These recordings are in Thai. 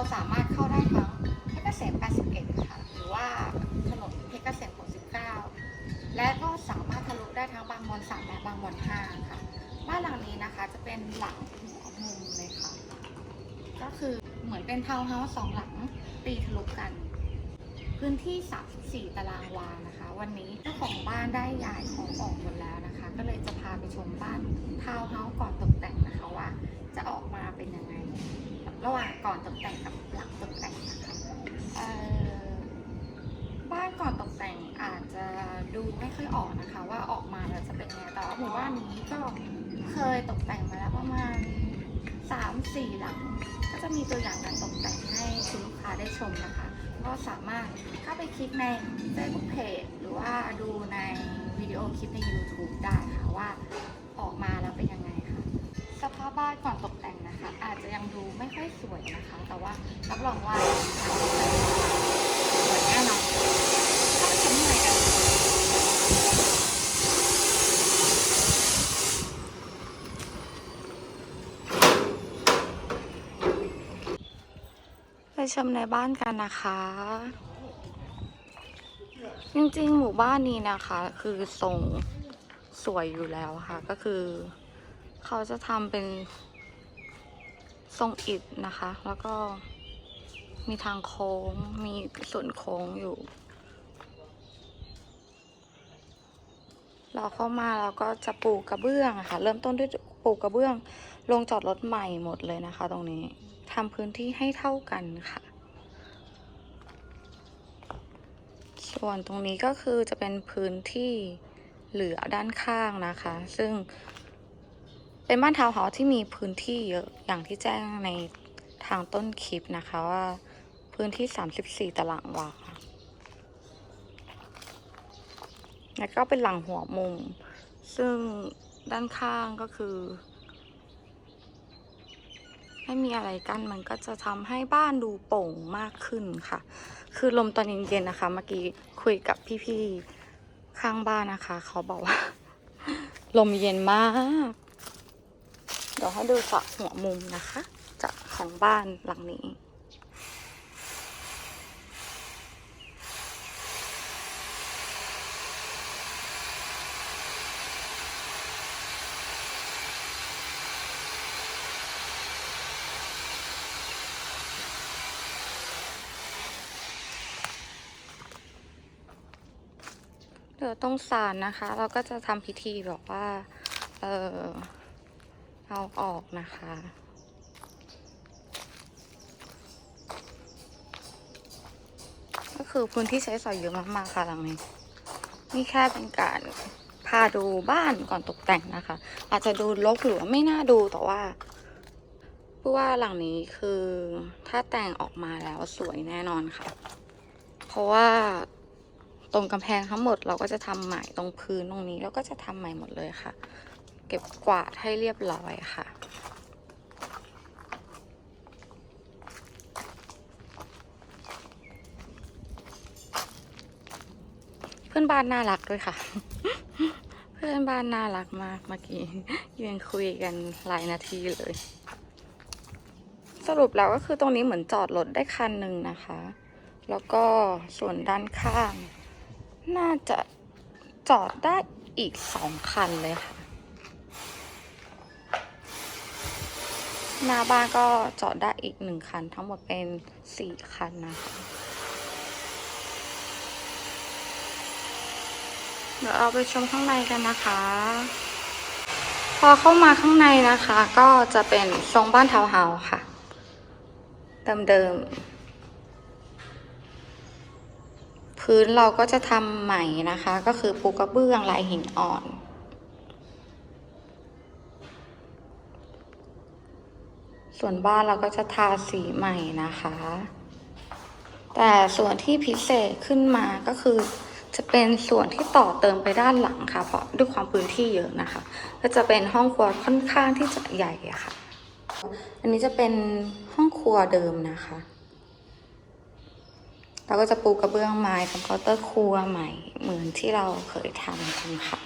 เราสามารถเข้าได้ทั้งเพชรเกษม81 ค่ะ หรือว่าถนนเพชรเกษม69 และก็สามารถทะลุได้ทั้งบางบอน3และบางบอน5ค่ะ บ้านหลังนี้นะคะจะเป็นหลังหัวมุมเลยค่ะ ก็คือเหมือนเป็นทาวน์เฮาส์สองหลังตีทะลุกัน พื้นที่ 34 ตารางวานะคะ วันนี้เจ้าของบ้านได้ย้ายของออกหมดแล้วนะคะ ก็เลยจะพาไปชมบ้านทาวน์เฮาส์ก่อนตกแต่งนะคะว่าจะออกมาเป็นยังไงระหว่างก่อนตกแต่งกับ บ้านก่อนตกแต่งอาจจะดูไม่ค่อยออกนะคะ ว่าออกมาแล้วจะเป็นไงแต่ว่าหมู่บ้านนี้ก็เคยตกแต่งมาแล้วประมาณ3-4หลัง ก็จะมีตัวอย่างการตกแต่งให้คุณลูกค้าได้ชมนะคะ ก็สามารถเข้าไปคลิกใน Facebook Page หรือว่าดูในวิดีโอคลิปใน YouTube ได้ค่ะว่าออกมาแล้วเป็นยังไงค่ะ สภาพบ้านก่อนตกแต่งนะคะ อาจจะยังดูไม่ค่อยสวยนะคะ แต่ว่ารับรองว่าสวยแน่นอนเข้าไปชมข้างในกันเลยไป ชมในบ้านกันนะคะ จริงๆ หมู่บ้านนี้นะคะ คือทรงสวยอยู่แล้วค่ะ ก็คือ เขาจะทำเป็นทรงอิฐนะคะ แล้วก็มีทางโค้ง มีส่วนโค้งอยู่ เราเข้ามาเราก็จะปูกระเบื้องะค่ะ เริ่มต้นด้วยปูกระเบื้อง ลงจอดรถใหม่หมดเลยนะคะ ตรงนี้ ทำพื้นที่ให้เท่ากันค่ะ ส่วนตรงนี้ก็คือจะเป็นพื้นที่เหลือด้านข้างนะคะ ซึ่งเป็นบ้านทาวน์เฮาส์ที่มีพื้นที่เยอะอย่างที่แจ้งในทางต้นคลิปนะคะว่าพื้นที่ 34 ตารางวาแล้วก็เป็นหลังหัวมุม ซึ่งด้านข้างก็คือ ไม่มีอะไรกั้นมันก็จะทำให้บ้านดูโป่งมากขึ้นค่ะ คือลมตอนเย็นๆนะคะ เมื่อกี้คุยกับพี่ๆข้างบ้านนะคะ เขาบอกว่า ลมเย็นมาก เดี๋ยวให้ดูจากหัวมุมนะคะ จากของบ้านหลังนี้ เดี๋ยวตรงศาลนะคะ เราก็จะทำพิธีแบบว่า เออเอาออกนะคะก็คือพื้นที่ใช้สอยเยอะมากๆค่ะหลังนี้ นี่แค่เป็นการพาดูบ้านก่อนตกแต่งนะคะ อาจจะดูรกหรือว่าไม่น่าดูแต่ว่าเพราะว่าหลังนี้คือถ้าแต่งออกมาแล้วสวยแน่นอนค่ะ เพราะว่า ตรงกำแพงทั้งหมดเราก็จะทำใหม่ตรงพื้นตรงนี้เราก็จะทำใหม่หมดเลยค่ะ เก็บกวาดให้เรียบร้อยค่ะเพื่อนบ้านน่ารักด้วยค่ะ เพื่อนบ้านน่ารักมากเมื่อกี้ยืนคุยกันหลายนาทีเลย สรุปแล้วก็คือตรงนี้เหมือนจอดรถได้คันหนึ่งนะคะ แล้วก็ส่วนด้านข้าง น่าจะจอดได้อีกสองคันเลยค่ะ หน้าบ้านก็จอดได้อีกหนึ่งคัน ทั้งหมดเป็นสี่คันนะคะเดี๋ยวเราไปชมข้างในกันนะคะ พอเข้ามาข้างในนะคะ ก็จะเป็นทรงบ้านทาวน์เฮาส์ค่ะ เดิมๆ พื้นเราก็จะทำใหม่นะคะ ก็คือปูกระเบื้องลายหินอ่อนส่วนบ้านเราก็จะทาสีใหม่นะคะ แต่ส่วนที่พิเศษขึ้นมาก็คือ จะเป็นส่วนที่ต่อเติมไปด้านหลังค่ะ เพราะด้วยความพื้นที่เยอะนะคะ ก็จะเป็นห้องครัวค่อนข้างที่จะใหญ่ค่ะ อันนี้จะเป็นห้องครัวเดิมนะคะ เราก็จะปูกระเบื้องไม้ทำเคาน์เตอร์ครัวใหม่ เหมือนที่เราเคยทำกันค่ะ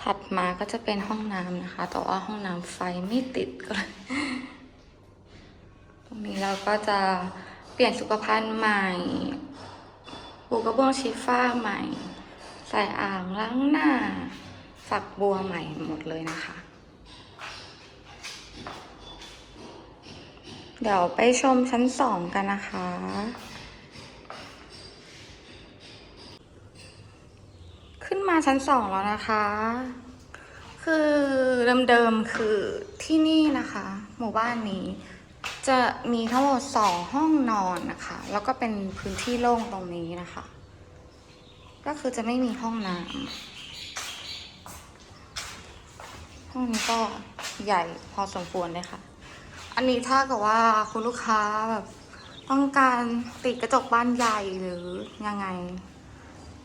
ถัดมาก็จะเป็นห้องน้ำนะคะ แต่ว่าห้องน้ำไฟไม่ติดก็เลยตรงนี้เราก็จะเปลี่ยนสุขภัณฑ์ใหม่ ปูกระเบื้องชีฟ้าใหม่ ใส่อ่างล้างหน้า ฝักบัวใหม่หมดเลยนะคะ เดี๋ยวไปชมชั้นสองกันนะคะ ขึ้นมาชั้นสองแล้วนะคะ คือเดิมๆคือที่นี่นะคะ หมู่บ้านนี้ จะมีทั้งหมดสองห้องนอนนะคะ แล้วก็เป็นพื้นที่โล่งตรงนี้นะคะ ก็คือจะไม่มีห้องน้ำห้องนี้ก็ใหญ่พอสมควรเลยค่ะ อันนี้ถ้ากิดว่าคุณลูกค้าแบบต้องการติดกระจกบ้านใหญ่หรือยังไง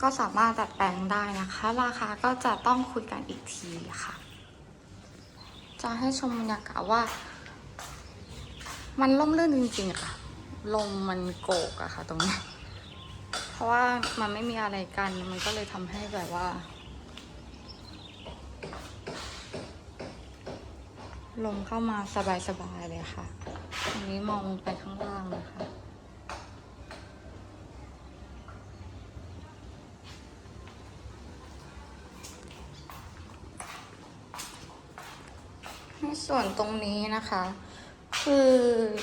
ก็สามารถดัดแปลงได้นะคะ ราคาก็จะต้องคุยกันอีกทีค่ะ จะให้ชมบรรยากาศว่า มันล่มลื่นจริงๆค่ะลมมันโกกอะค่ะ ตรงนี้ เพราะว่ามันไม่มีอะไรกันมันก็เลยทำให้แบบว่า ลมเข้ามาสบายๆเลยค่ะตรงนี้มองไปข้างล่างนะคะในส่วนตรงนี้นะคะ คือ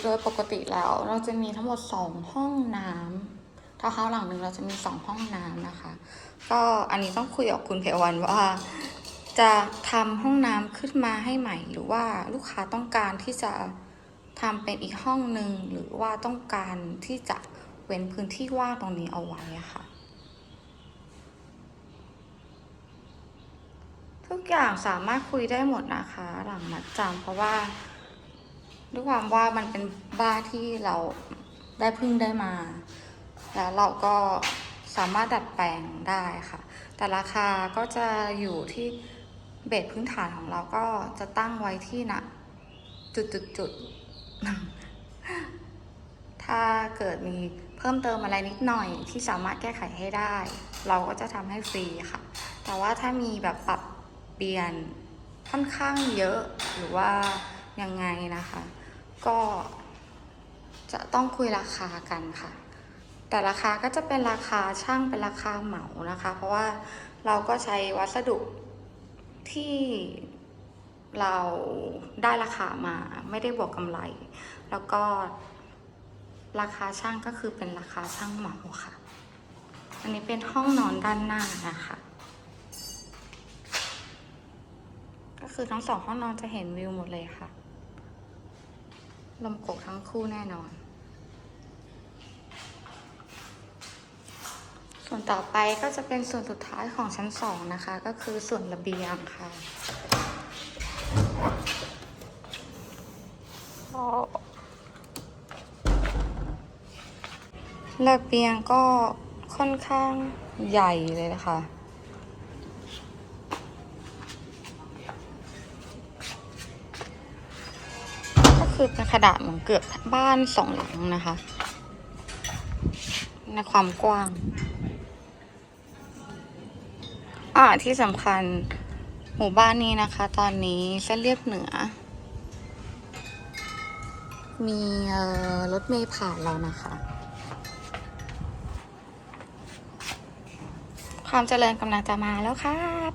โดยปกติแล้วเราจะมีทั้งหมดสองห้องน้ำถ้าเขาหลังหนึ่งเราจะมีสองห้องน้ำนะคะ ก็อันนี้ต้องคุยกับคุณเพวันว่า จะทำห้องน้ำขึ้นมาให้ใหม่ หรือว่าลูกค้าต้องการที่จะทำเป็นอีกห้องหนึ่งหรือว่าต้องการที่จะเว้นพื้นที่ว่างตรงนี้เอาไว้ค่ะทุกอย่างสามารถคุยได้หมดนะคะ หลังมัดจำเพราะว่าด้วยความว่ามันเป็นบ้านที่เราได้พึ่งได้มา แล้วเราก็สามารถดัดแปลงได้ค่ะ แต่ราคาก็จะอยู่ที่ เบสพื้นฐานของเราก็จะตั้งไว้ที่นะจุดจุดจุดๆถ้าเกิดมีเพิ่มเติมอะไรนิดหน่อยที่สามารถแก้ไขให้ได้ เราก็จะทำให้ฟรีค่ะ แต่ว่าถ้ามีแบบปรับเปลี่ยนค่อนข้างเยอะหรือว่ายังไงนะคะ ก็จะต้องคุยราคากันค่ะ แต่ราคาก็จะเป็นราคาช่างเป็นราคาเหมานะคะ เพราะว่าเราก็ใช้วัสดุ ที่เราได้ราคามาไม่ได้บวกกำไร แล้วก็ราคาช่างก็คือเป็นราคาช่างเหมาค่ะ อันนี้เป็นห้องนอนด้านหน้านะคะ ก็คือทั้งสองห้องนอนจะเห็นวิวหมดเลยค่ะ ลมโกกทั้งคู่แน่นอน ส่วนต่อไปก็จะเป็นส่วนสุดท้ายของชั้นสองนะคะ ก็คือส่วนระเบียงค่ะระเบียงก็ค่อนข้างใหญ่เลยนะคะก็คือเป็นขนาดเหมือนเกือบบ้านสองหลังนะคะ ในความกว้าง อ่าที่สำคัญหมู่บ้านนี้นะคะ ตอนนี้เส้นเรียบเหนือ มีรถเมล์ผ่านเรานะคะ ความเจริญกำลังจะมาแล้วครับ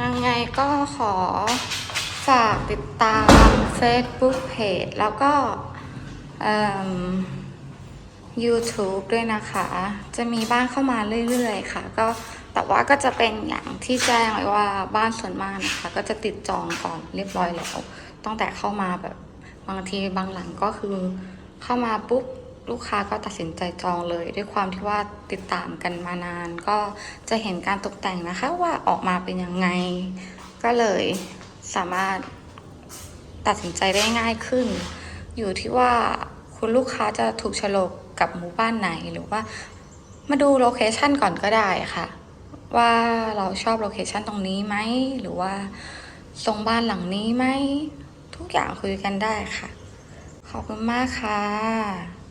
ยังไงก็ขอฝากติดตาม Facebook Page แล้วก็ YouTube ด้วยนะคะ จะมีบ้านเข้ามาเรื่อยๆ ค่ะ ก็แต่ว่าก็จะเป็นอย่างที่แจ้งไว้ว่าบ้านส่วนมากนะคะ ก็จะติดจองก่อนเรียบร้อยแล้วตั้งแต่เข้ามาแบบบางทีบางหลังก็คือเข้ามาปุ๊บลูกค้าก็ตัดสินใจจองเลย ด้วยความที่ว่าติดตามกันมานาน ก็จะเห็นการตกแต่งนะคะว่าออกมาเป็นยังไง ก็เลยสามารถตัดสินใจได้ง่ายขึ้น อยู่ที่ว่าคุณลูกค้าจะถูกฉลกกับหมู่บ้านไหนหรือว่ามาดูโลเคชันก่อนก็ได้ค่ะ ว่าเราชอบโลเคชันตรงนี้ไหมหรือว่าทรงบ้านหลังนี้ไหม ทุกอย่างคุยกันได้ค่ะ ขอบคุณมากค่ะ